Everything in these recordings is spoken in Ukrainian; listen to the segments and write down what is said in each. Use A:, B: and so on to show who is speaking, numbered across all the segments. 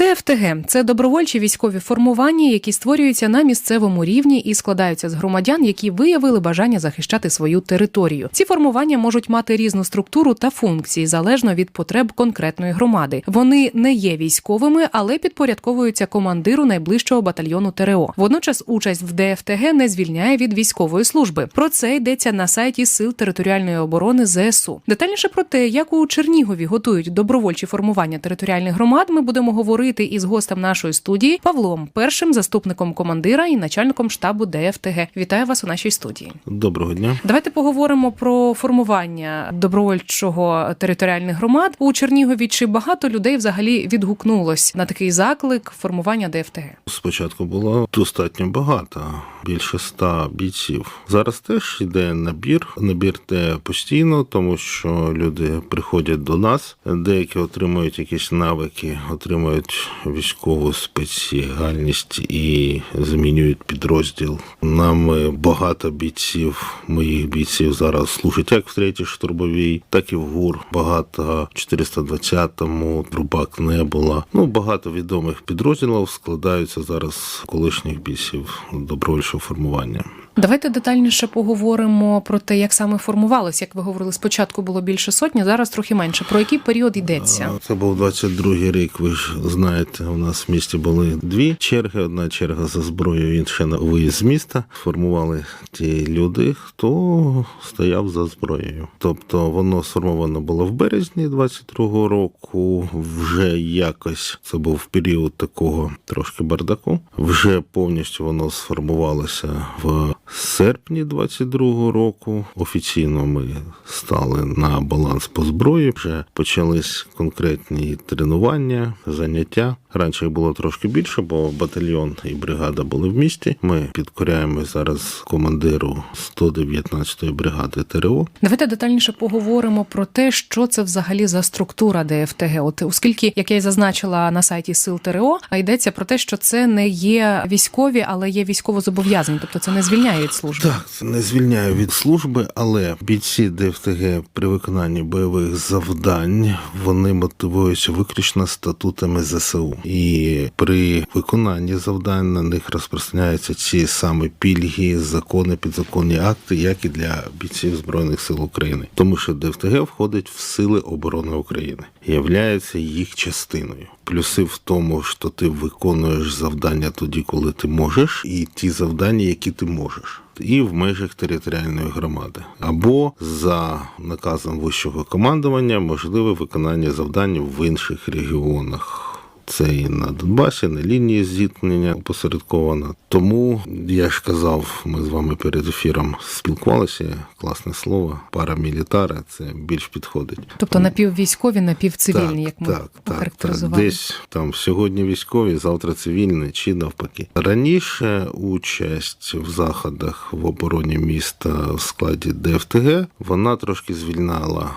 A: ДФТГ це добровольчі військові формування, які створюються на місцевому рівні і складаються з громадян, які виявили бажання захищати свою територію. Ці формування можуть мати різну структуру та функції залежно від потреб конкретної громади. Вони не є військовими, але підпорядковуються командиру найближчого батальйону ТРО. Водночас участь в ДФТГ не звільняє від військової служби. Про це йдеться на сайті Сил територіальної оборони ЗСУ. Детальніше про те, як у Чернігові готують добровольчі формування територіальних громад, ми будемо говорити із гостем нашої студії Павлом, першим заступником командира і начальником штабу ДФТГ. Вітаю вас у нашій студії.
B: Доброго дня.
A: Давайте поговоримо про формування добровольчого територіальних громад у Чернігові. Чи багато людей взагалі відгукнулось на такий заклик формування ДФТГ?
B: Спочатку було достатньо багато, більше ста бійців. Зараз теж йде набір. Набір те постійно, тому що люди приходять до нас. Деякі отримують якісь навики, отримують військову спеціальність і змінюють підрозділ. Нам е, багато бійців, моїх бійців зараз служать як в третій штурмовій, так і в ГУР. Багато 420-му, Рубак не було. Ну багато відомих підрозділів складаються зараз колишніх бійців добровольчого формування.
A: Давайте детальніше поговоримо про те, як саме формувалось. Як ви говорили, спочатку було більше сотні, зараз трохи менше. Про який період йдеться?
B: Це був 22-й рік. Ви ж знаєте, у нас в місті були дві черги. Одна черга за зброєю, інша на виїзд з міста. Формували ті люди, хто стояв за зброєю. Тобто воно сформовано було в березні 22-го року. Вже якось це був період такого трошки бардаку. Вже повністю воно сформувалося в серпні 22-го року. Офіційно ми стали на баланс по зброї. Вже почались конкретні тренування, заняття. Раніше їх було трошки більше, бо батальйон і бригада були в місті. Ми підкоряємо зараз командиру 119-ї бригади ТРО.
A: Давайте детальніше поговоримо про те, що це взагалі за структура ДФТГ. От оскільки, як я й зазначила на сайті Сил ТРО, а йдеться про те, що це не є військові, але є військово зобов'язані, тобто це не звільняє від служби.
B: Так, це не звільняє від служби, але бійці ДФТГ при виконанні бойових завдань вони мотивуються виключно статутами ЗСУ. І при виконанні завдань на них розпространяються ці саме пільги, закони, підзаконні акти, як і для бійців Збройних сил України, тому що ДФТГ входить в сили оборони України, являється їх частиною. Плюси в тому, що ти виконуєш завдання тоді, коли ти можеш, і ті завдання, які ти можеш. І в межах територіальної громади, або за наказом вищого командування можливе виконання завдань в інших регіонах. Це і на Донбасі, на лінії зіткнення опосередковано. Тому я ж казав, ми з вами перед ефіром спілкувалися. Класне слово, парамілітари це більш підходить.
A: Тобто напіввійськові, напівцивільні, як ми
B: так, так, так. Десь там сьогодні військові, завтра цивільні, чи навпаки. Раніше участь в заходах в обороні міста в складі ДФТГ вона трошки звільняла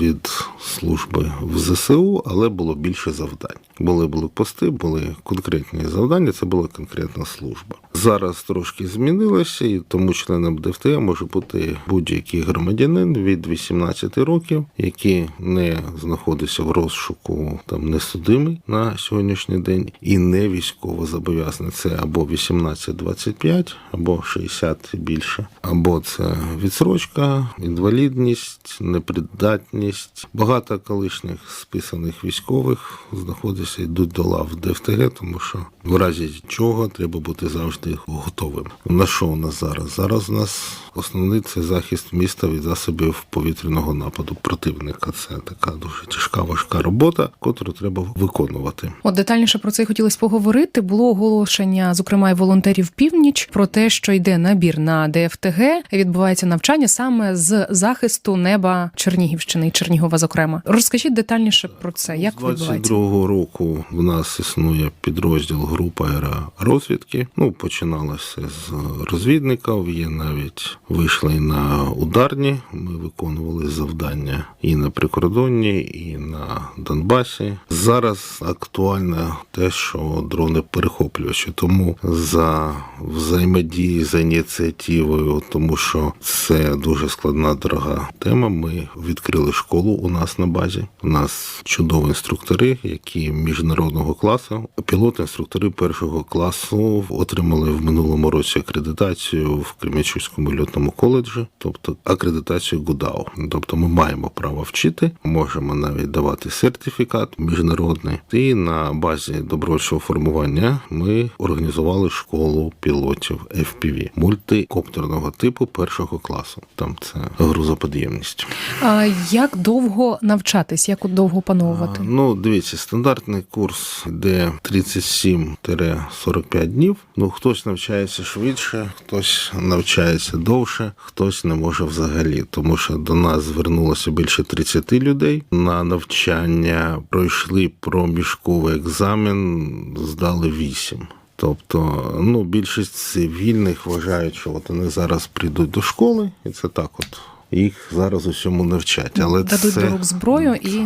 B: від служби в ЗСУ, але було більше завдань. Були блокпости, були конкретні завдання, це була конкретна служба. Зараз трошки змінилося, і тому членом ДФТГ може бути будь-який громадянин від 18 років, який не знаходиться в розшуку, там не судимий на сьогоднішній день, і не військово зобов'язаний. Це або 18-25, або 60 і більше, або це відсрочка, інвалідність, непридатність. Багато колишніх списаних військових знаходяться йдуть до лав ДФТГ, тому що в разі чого треба бути завжди готовим. На що у нас зараз? Зараз у нас основний це захист міста від засобів повітряного нападу противника. Це така дуже тяжка важка робота, яку треба виконувати.
A: От детальніше про це й хотілося поговорити. Було оголошення, зокрема, і волонтерів північ про те, що йде набір на ДФТГ. Відбувається навчання саме з захисту неба Чернігівщини і Чернігова. Зокрема, розкажіть детальніше про це. Як відбувається?
B: 22-го року в нас існує підрозділ група аеророзвідки. Ну, починалося з розвідників. Є навіть вийшли на ударні. Ми виконували завдання і на прикордонні, і на Донбасі. Зараз актуально те, що дрони перехоплювачі. Тому за взаємодії за ініціативою, тому що це дуже складна дорога тема. Ми відкрили школу у нас на базі. У нас чудові інструктори, які міжнародного класу. Пілоти-інструктори першого класу отримали в минулому році акредитацію в Кремячуському льотному коледжі, тобто акредитацію ГУДАУ. Тобто ми маємо право вчити, можемо навіть давати сертифікат міжнародний. І на базі добровольчого формування ми організували школу пілотів FPV мультикоптерного типу першого класу. Там це грузоподємність.
A: А як довго навчатись, як довго опановувати?
B: А, Ну, дивіться, стандартний курс йде 37-45 днів. Ну, хтось навчається швидше, хтось навчається довше, хтось не може взагалі, тому що до нас звернулося більше 30 людей на навчання. Пройшли проміжковий екзамен, здали 8. Тобто, ну, більшість цивільних вважають, що от вони зараз прийдуть до школи, і це так от. Їх зараз усьому навчать. Але
A: Дадуть
B: це...
A: до рук зброю і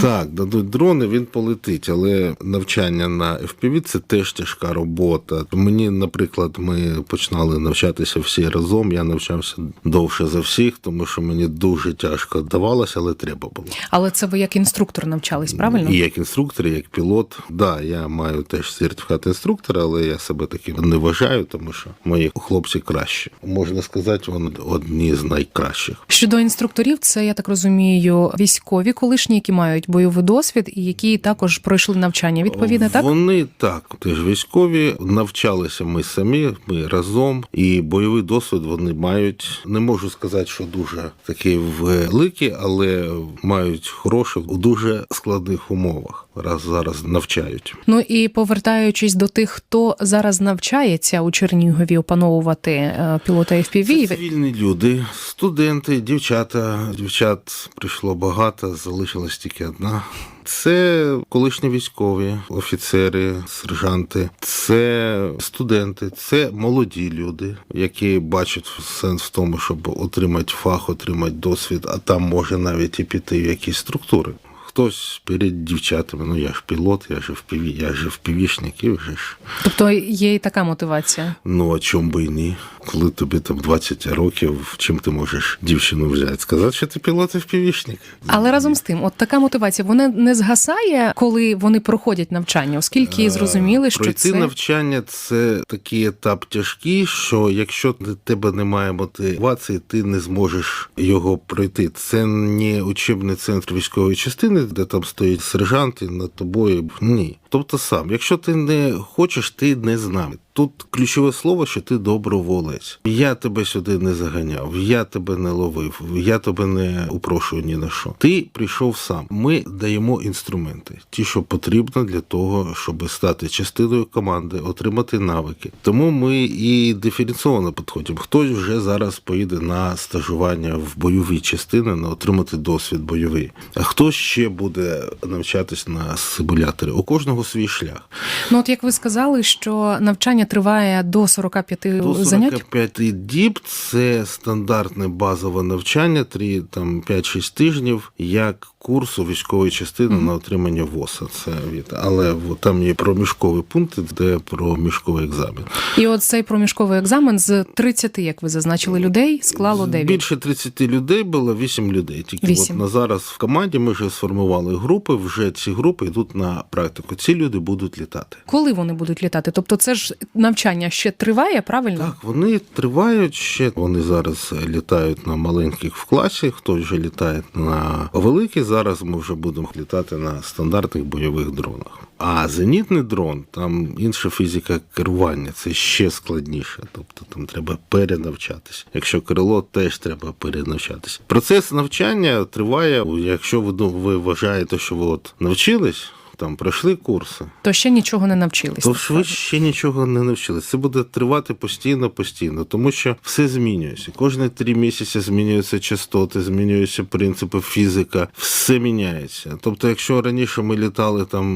B: Так, дадуть дрони, він полетить, але навчання на FPV – це теж тяжка робота. Мені, наприклад, ми починали навчатися всі разом. Я навчався довше за всіх, тому що мені дуже тяжко давалося, але треба було.
A: але це ви як інструктор навчались, правильно?
B: І як інструктор, і як пілот. Да, я маю теж сертифікат інструктора, але я себе таким не вважаю, тому що мої хлопці кращі. Можна сказати, вони одні з найкращих.
A: Щодо інструкторів, це я так розумію, військові колишні, які мають бойовий досвід і які також пройшли навчання. Відповідно, так
B: Вони так, теж військові, навчалися ми самі, ми разом, і бойовий досвід вони мають. Не можу сказати, що дуже такий великий, але мають хороший у дуже складних умовах. Раз зараз навчають.
A: ну і повертаючись до тих, хто зараз навчається у Чернігові опановувати е, пілота FPV,
B: Це цивільні люди, студенти, дівчата. Дівчат прийшло багато, залишилась тільки одна. Це колишні військові, офіцери, сержанти, це студенти, це молоді люди, які бачать сенс в тому, щоб отримати фах, отримати досвід, а там може навіть і піти в якісь структури. Хтось перед дівчатами, ну я ж пілот, я ж впіві, я ж впівішник, і вже ж.
A: тобто є і така мотивація.
B: Ну, а чому би і ні? Коли тобі там 20 років, чим ти можеш дівчину взяти? Сказати, що ти пілот і впівішник.
A: Але разом з тим, от така мотивація, вона не згасає, коли вони проходять навчання, оскільки зрозуміли, що
B: Пройти
A: це
B: навчання це такий етап тяжкий, що якщо в тебе немає мотивації, ти не зможеш його пройти. Це не учебний центр військової частини, де там стоїть сержант і над тобою. Ні. Тобто сам, якщо ти не хочеш, ти не з нами. Тут ключове слово, що ти доброволець. Я тебе сюди не заганяв, я тебе не ловив, я тебе не упрошую ні на що. Ти прийшов сам. Ми даємо інструменти, ті, що потрібно для того, щоб стати частиною команди, отримати навики. Тому ми і диференційовано підходимо. Хтось вже зараз поїде на стажування в бойові частини, на отримати досвід бойовий. А хтось ще буде навчатись на симуляторі. У кожного свій шлях.
A: ну от як ви сказали, що навчання триває до 45
B: До
A: занять.
B: 45 діб це стандартне базове навчання, 3, там 5-6 тижнів, як курсу військової частини на отримання ВОСа. Це від, але там є проміжкові пункти, де проміжковий екзамен.
A: І от цей проміжковий екзамен з 30, як ви зазначили, людей склало 9.
B: Більше 30 людей було 8 людей. Тільки
A: Вісім.
B: от на зараз в команді ми вже сформували групи. Вже ці групи йдуть на практику. Ці люди будуть літати.
A: Коли вони будуть літати? Тобто, це ж навчання ще триває, правильно?
B: Так, вони тривають ще. Вони зараз літають на маленьких в класі, хтось вже літає на великих. Зараз ми вже будемо літати на стандартних бойових дронах. А зенітний дрон там інша фізика керування, це ще складніше. Тобто там треба перенавчатися. Якщо крило, теж треба перенавчатися. Процес навчання триває. Якщо ну, ви вважаєте, що ви от навчились, там пройшли курси,
A: То ще нічого не навчились.
B: то ви ще нічого не навчились. Це буде тривати постійно, постійно, тому що все змінюється. Кожні три місяці змінюються частоти, змінюються принципи фізика, все міняється. Тобто, якщо раніше ми літали там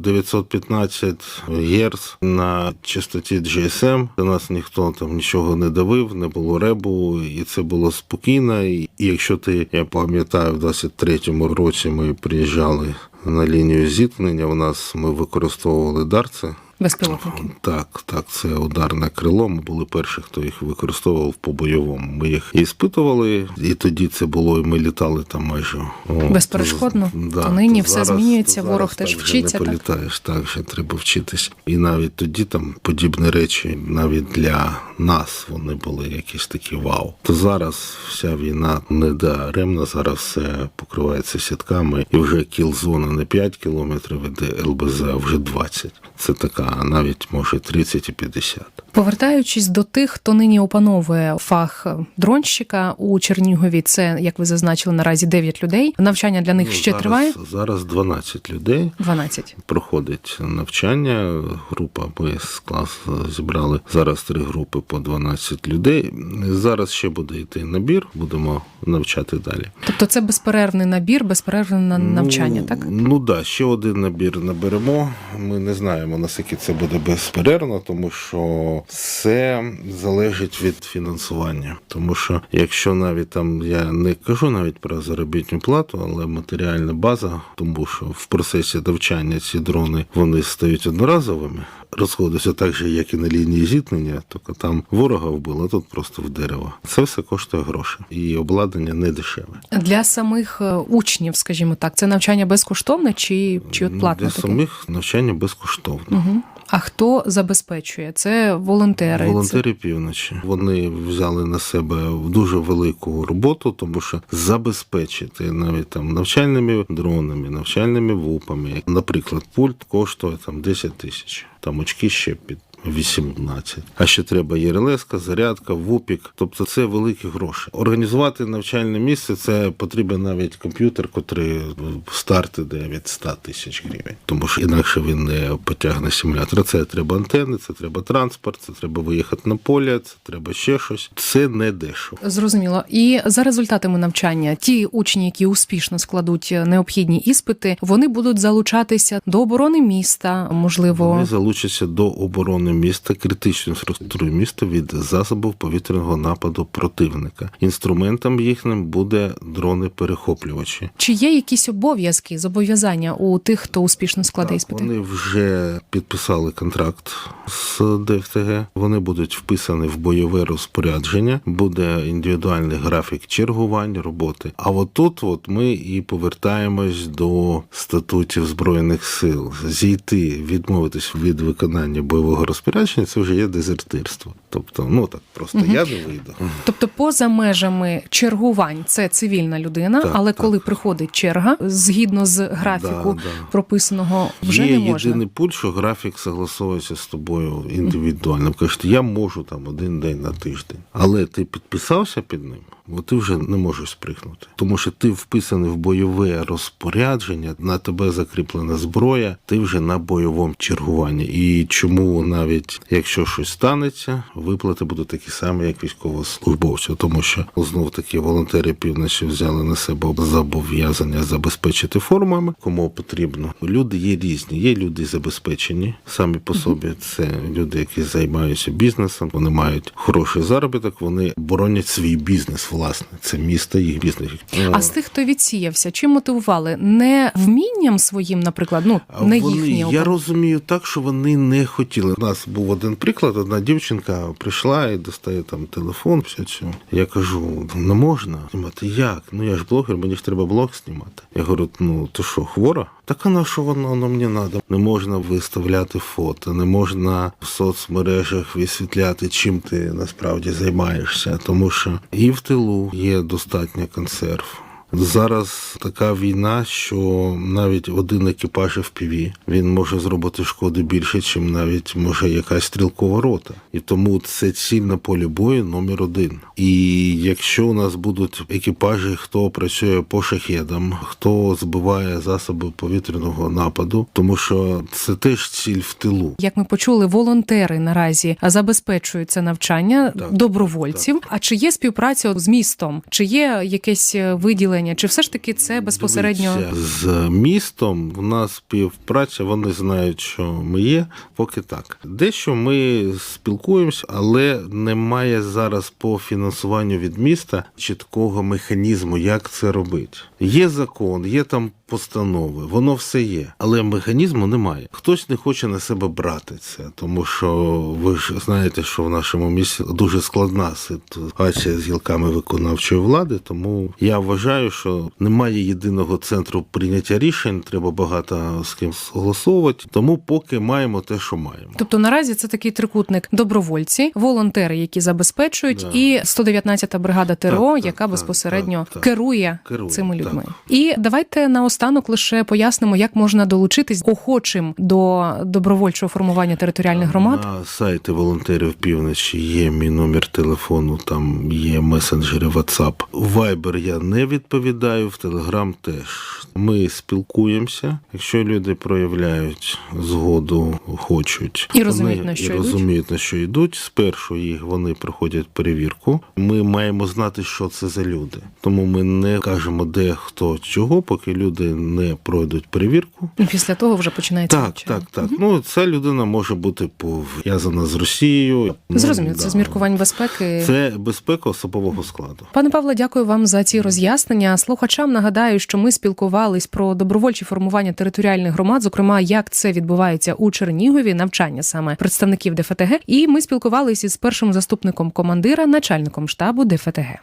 B: 915 Гц на частоті GSM, до нас ніхто там нічого не давив, не було ребу, і це було спокійно. І якщо ти, я пам'ятаю, в 23-му році ми приїжджали на лінію зіткнення. У нас ми використовували дарці
A: Безпілотники.
B: Так, так, це ударне крило. Ми були перші, хто їх використовував по бойовому. Ми їх і спитували, і тоді це було, і ми літали там майже о,
A: Безперешкодно?
B: то-
A: То нині все
B: зараз-
A: змінюється,
B: то
A: ворог теж
B: так
A: вчиться,
B: Не
A: так?
B: політаєш, так ще треба вчитись. І навіть тоді там подібні речі, навіть для нас вони були якісь такі вау. То зараз вся війна не даремна, зараз все покривається сітками, і вже кіл-зона не 5 кілометрів іде ЛБЗ, а вже 20. Це така, навіть може 30 і 50.
A: Повертаючись до тих, хто нині опановує фах дронщика у Чернігові, це як ви зазначили наразі 9 людей. Навчання для них
B: Ну,
A: ще
B: зараз,
A: триває
B: Зараз 12 людей.
A: 12.
B: Проходить навчання. Група ми з класу зібрали зараз три групи по 12 людей. Зараз ще буде йти набір, будемо навчати далі.
A: Тобто це безперервний набір, безперервне навчання,
B: ну,
A: так?
B: Ну да, ще один набір наберемо. Ми не знаємо наскільки це буде безперервно, тому що все залежить від фінансування. Тому що якщо навіть там я не кажу навіть про заробітну плату, але матеріальна база, тому що в процесі навчання ці дрони вони стають одноразовими. Розходиться так же, як і на лінії зіткнення, тільки там ворога вбило, а тут просто в дерево. Це все коштує гроші, і обладнання не дешеве.
A: Для самих е, учнів, скажімо так, це навчання безкоштовне чи, чи от платне
B: Для
A: таке?
B: самих навчання безкоштовне.
A: Угу. А хто забезпечує? Це волонтери.
B: Волонтери півночі вони взяли на себе дуже велику роботу, тому що забезпечити навіть там навчальними дронами, навчальними вупами. Наприклад, пульт коштує там 10 тисяч, там очки ще під. 18. А ще треба ЄРЛС, зарядка, вупік. Тобто це великі гроші. Організувати навчальне місце це потрібен навіть комп'ютер, котрий в старт іде від 100 тисяч гривень. Тому що інакше він не потягне симулятор. Це треба антени, це треба транспорт, це треба виїхати на поле, це треба ще щось. Це не дешево.
A: Зрозуміло. І за результатами навчання, ті учні, які успішно складуть необхідні іспити, вони будуть залучатися до оборони міста, можливо,
B: Вони залучаться до оборони міста, критичної інфраструктури міста від засобів повітряного нападу противника. Інструментом їхнім буде дрони-перехоплювачі.
A: чи є якісь обов'язки, зобов'язання у тих, хто успішно складе іспити?
B: Вони вже підписали контракт з ДФТГ. Вони будуть вписані в бойове розпорядження. Буде індивідуальний графік чергувань роботи. А от тут от ми і повертаємось до статутів збройних сил. Зійти, відмовитись від виконання бойового розпорядження, це вже є дезертирство. Тобто, ну так просто я не вийду.
A: Тобто, поза межами чергувань це цивільна людина,
B: Так,
A: але
B: так.
A: коли приходить черга, згідно з графіку
B: Да, да.
A: прописаного, вже
B: Є
A: не можна.
B: єдиний пункт, що графік согласовується з тобою індивідуально. Кажете, я можу там один день на тиждень, але ти підписався під ним, бо ти вже не можеш спригнути. Тому що ти вписаний в бойове розпорядження, на тебе закріплена зброя, ти вже на бойовому чергуванні. І чому навіть якщо щось станеться, виплати будуть такі самі, як військовослужбовців, тому що знов таки волонтери півночі взяли на себе зобов'язання забезпечити формами, кому потрібно. Люди є різні. Є люди забезпечені самі по собі. Це люди, які займаються бізнесом, вони мають хороший заробіток, вони боронять свій бізнес. Власне, це місто, їх бізнес.
A: А з тих, хто відсіявся, чим мотивували? Не вмінням своїм, наприклад, ну не
B: вони,
A: їхні
B: я розумію так, що вони не хотіли. У нас був один приклад. Одна дівчинка прийшла і достає там телефон. Все цю. Я кажу, не можна знімати. Як? Ну я ж блогер, мені ж треба блог знімати. Я говорю, ну ти що, хвора? Так а на що воно, воно мені треба? Не можна виставляти фото, не можна в соцмережах висвітляти, чим ти насправді займаєшся, тому що і в тилу є достатньо консерв. Зараз така війна, що навіть один екіпаж FPV, він може зробити шкоди більше, ніж навіть може якась стрілкова рота. І тому це ціль на полі бою номер один. І якщо у нас будуть екіпажі, хто працює по шахедам, хто збиває засоби повітряного нападу, тому що це теж ціль в тилу.
A: Як ми почули, волонтери наразі забезпечують це навчання
B: Так,
A: добровольців. А чи є співпраця з містом? Чи є якесь е, виділення? Чи все ж таки це безпосередньо
B: Дивіться, з містом. У нас співпраця, вони знають, що ми є, поки так. Дещо ми спілкуємося, але немає зараз по фінансуванню від міста чіткого механізму, як це робити. Є закон, є там постанови, воно все є, але механізму немає. Хтось не хоче на себе брати це, тому що ви ж знаєте, що в нашому місті дуже складна ситуація з гілками виконавчої влади. Тому я вважаю, що немає єдиного центру прийняття рішень. Треба багато з ким согласовувати. Тому поки маємо те, що маємо.
A: Тобто наразі це такий трикутник: добровольці, волонтери, які забезпечують,
B: Да.
A: і 119-та бригада ТРО,
B: Так, так,
A: яка
B: так,
A: безпосередньо
B: так, так.
A: керує,
B: Керує,
A: цими
B: так.
A: людьми. І давайте наостанок лише пояснимо, як можна долучитись охочим до добровольчого формування територіальних громад.
B: На сайті волонтерів півночі є мій номер телефону, там є месенджери WhatsApp. Viber я не відповідаю, в Telegram теж. Ми спілкуємося. Якщо люди проявляють згоду, хочуть
A: І розуміють,
B: вони
A: на що
B: і
A: йдуть.
B: розуміють, на що йдуть. Спершу їх вони проходять перевірку. Ми маємо знати, що це за люди. Тому ми не кажемо, де хто чого, поки люди не пройдуть перевірку.
A: І Після того вже починається
B: Так,
A: навчання.
B: так, так. Ну, ця людина може бути пов'язана з Росією.
A: Зрозуміло,
B: Ну,
A: це
B: да.
A: з міркувань безпеки.
B: Це безпека особового складу.
A: Пане Павле, дякую вам за ці роз'яснення. Слухачам нагадаю, що ми спілкувались про добровольчі формування територіальних громад, зокрема, як це відбувається у Чернігові, навчання саме представників ДФТГ. І ми спілкувалися із першим заступником командира, начальником штабу ДФТГ.